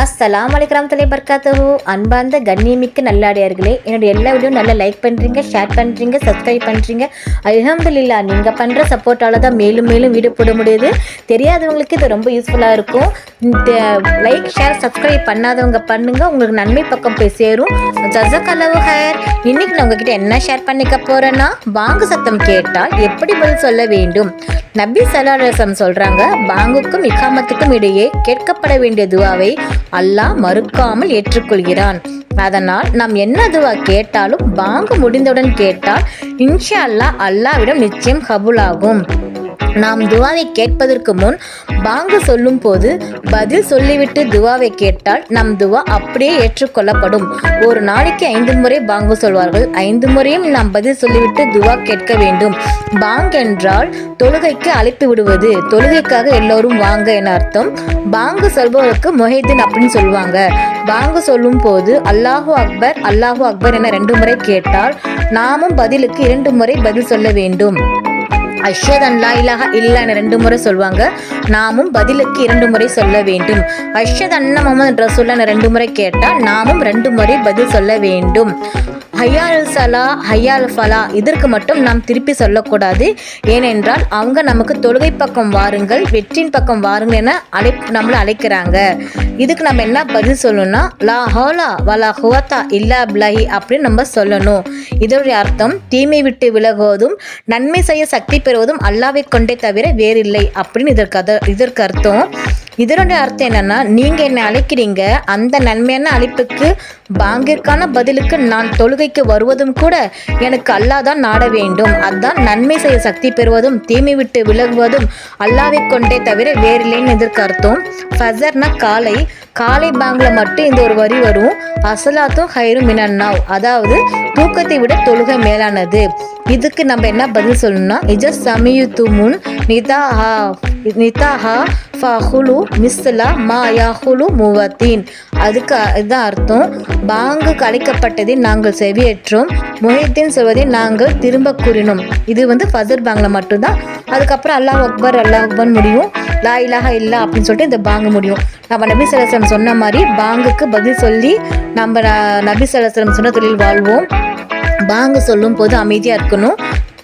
அஸ்ஸலாம் வலைக்கம் தலை பர்காத்தஹு அன்பார்ந்த கண்ணியமிக்க நல்லாடியார்களே என்னோட எல்லா வீடியோ நல்லா லைக் பண்ணுறீங்க ஷேர் பண்ணுறீங்க சப்ஸ்கிரைப் பண்ணுறீங்க அல்ஹம்துலில்லா நீங்கள் பண்ணுற சப்போர்ட்டால் தான் மேலும் மேலும் வீடியோ போட முடியுது. தெரியாதவங்களுக்கு இது ரொம்ப யூஸ்ஃபுல்லாக இருக்கும். இந்த லைக் ஷேர் சப்ஸ்கிரைப் பண்ணாதவங்க பண்ணுங்கள் உங்களுக்கு நன்மை பக்கம் போய் சேரும். ஜசக் அளவு ஹயர் இன்னைக்கு நான் உங்ககிட்ட என்ன ஷேர் பண்ணிக்க போகிறேன்னா பாங்கு சத்தம் கேட்டால் எப்படி பதில் சொல்ல வேண்டும்? நபி சலாசம் சொல்கிறாங்க பாங்குக்கும் இக்காமத்துக்கும் இடையே கேட்கப்பட வேண்டிய துவாவை அல்லாஹ் மறுக்காமல் ஏற்றுக்கொள்கிறான். அதனால் நாம் என்னதுவா கேட்டாலும் பாங்கு முடிந்தவுடன் கேட்டால் இன்ஷா அல்லாஹ் அல்லாவிடம் நிச்சயம் கபூலாகும். நாம் துவாவை கேட்பதற்கு முன் பாங்கு சொல்லும் போது பதில் சொல்லிவிட்டு துவாவை கேட்டால் நம் துவா அப்படியே ஏற்றுக்கொள்ளப்படும். ஒரு நாளைக்கு ஐந்து முறை பாங்கு சொல்வார்கள். ஐந்து முறையும் நாம் பதில் சொல்லிவிட்டு துவா கேட்க வேண்டும். பாங் என்றால் தொழுகைக்கு அழைப்பு விடுவது. தொழுகைக்காக எல்லோரும் வாங்க என அர்த்தம். பாங்கு சொல்பவருக்கு மொஹிதீன் அப்படின்னு சொல்லுவாங்க. பாங்கு சொல்லும் போது அல்லாஹு அக்பர் அல்லாஹு அக்பர் என ரெண்டு முறை கேட்டால் நாமும் பதிலுக்கு இரண்டு முறை பதில் சொல்ல வேண்டும். அஷ்ஹத் அன் லா இலாஹ இல்லான்னு ரெண்டு முறை சொல்லுவாங்க நாமும் பதிலுக்கு இரண்டு முறை சொல்ல வேண்டும். அஷ்யத் அண்ணன் முகமது ரசூல்லான்னு ரெண்டு முறை கேட்டால் நாமும் ரெண்டு முறை பதில் சொல்ல வேண்டும். ஹையால் சலா ஹையால் ஃபலா இதற்கு மட்டும் நாம் திருப்பி சொல்லக்கூடாது. ஏனென்றால் அவங்க நமக்கு தொழுகை பக்கம் வாருங்கள் வெற்றின் பக்கம் வாருங்கள் என அழை நம்மளை அழைக்கிறாங்க. இதுக்கு நம்ம என்ன பதில் சொல்லணும்னா லா ஹோலா வலா ஹுவத்தா இல்லா பிளஹி அப்படின்னு நம்ம சொல்லணும். இதோடைய அர்த்தம் தீமை விட்டு விலகுவதும் நன்மை செய்ய சக்தி பெறுவதும் அல்லாவை கொண்டே தவிர வேறில்லை அப்படின்னு இதற்கு அத இதற்கு அர்த்தம். இதனுடைய அர்த்தம் என்னன்னா நீங்க என்னை அழைக்கிறீங்க அந்த நன்மையான அழைப்புக்கு பாங்கிற்கான பதிலுக்கு நான் தொழுகைக்கு வருவதும் கூட எனக்கு அல்லாஹ் தான் நாட வேண்டும். அதான் நன்மை செய்ய சக்தி பெறுவதும் தீமை விட்டு விலகுவதும் அல்லாவை கொண்டே தவிர வேறில்லைன்னு இதற்கு அர்த்தம். ஃபசர்னா காலை காலை பாங்கில் மட்டும் இந்த ஒரு வரி வரும். அசலாத்தும் ஹைரும் மினன்னாவ். அதாவது தூக்கத்தை விட தொழுகை மேலானது. இதுக்கு நம்ம என்ன பதில் சொல்லணும்னா இஜ சமியுத்து முன் நிதாஹா நிதாஹா ஃபஹுலு மிஸ்லா மா யாஹுலு முவத்தீன். அதுக்கு இதுதான் அர்த்தம். பாங்கு கலைக்கப்பட்டதை நாங்கள் செவியேற்றோம் முஹித்தின் சொல்வதை நாங்கள் திரும்ப கூறினோம். இது வந்து ஃபசர் பேங்கில் மட்டும்தான். அதுக்கப்புறம் அல்லாஹ் அக்பர் அல்லாஹ் அக்பர் முடியும். லா இலாஹா இல்லை அப்படின்னு சொல்லிட்டு இந்த பாங்கு முடியும். நம்ம நபி சலசலம் சொன்ன மாதிரி பாங்குக்கு பதில் சொல்லி நம்ம நபி சலசலம் சொன்ன தொழில் வாழ்வோம். பாங்கு சொல்லும் போது அமைதியாக இருக்கணும்.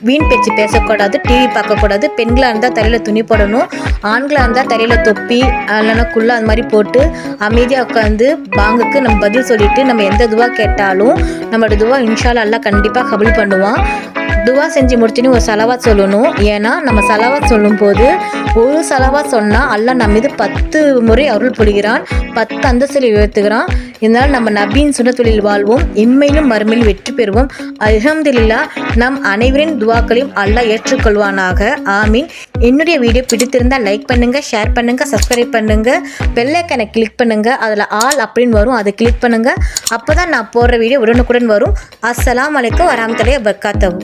வீண் பேச்சு பேசக்கூடாது டிவி பார்க்கக்கூடாது. பெண்களாக இருந்தால் தலையில் துணி போடணும் ஆண்களாக இருந்தால் தலையில் தொப்பி இல்லைன்னா குள்ளா அந்த மாதிரி போட்டு அமைதியாக உட்காந்து பாங்குக்கு நம்ம பதில் சொல்லிட்டு நம்ம எந்த துவா கேட்டாலும் நம்மளோட துவா இன்ஷால்லா எல்லாம் கண்டிப்பாக கபுல் பண்ணுவான். துவா செஞ்சு முடிச்சுன்னு ஒரு செலவாக சொல்லணும். ஏன்னா நம்ம சலவாத் சொல்லும்போது ஒரு செலவாக சொன்னால் அல்ல நம்ம மீது பத்து முறை அருள் புரிகிறான் பத்து அந்தஸ்தில் உயர்த்துகிறான். இதனால் நம்ம நபியின் சுனத்தொழில் வாழ்வோம் இம்மையிலும் மறுமையில் வெற்றி பெறுவோம். அல்ஹம்துலில்லா நம் அனைவரின் துவாக்களையும் அல்லாஹ் ஏற்றுக்கொள்வானாக. ஆமீன். என்னுடைய வீடியோ பிடித்திருந்தால் லைக் பண்ணுங்க ஷேர் பண்ணுங்க சப்ஸ்கிரைப் பண்ணுங்க பெல்லைக்கனை கிளிக் பண்ணுங்க அதில் ஆல் அப்படின்னு வரும் அதை கிளிக் பண்ணுங்க. அப்போ தான் நான் போடுற வீடியோ உடனுக்குடன் வரும். அஸ்லாம் அலைக்கும் வரஹ்மத்துல்லாஹி வபரகாத்துஹு.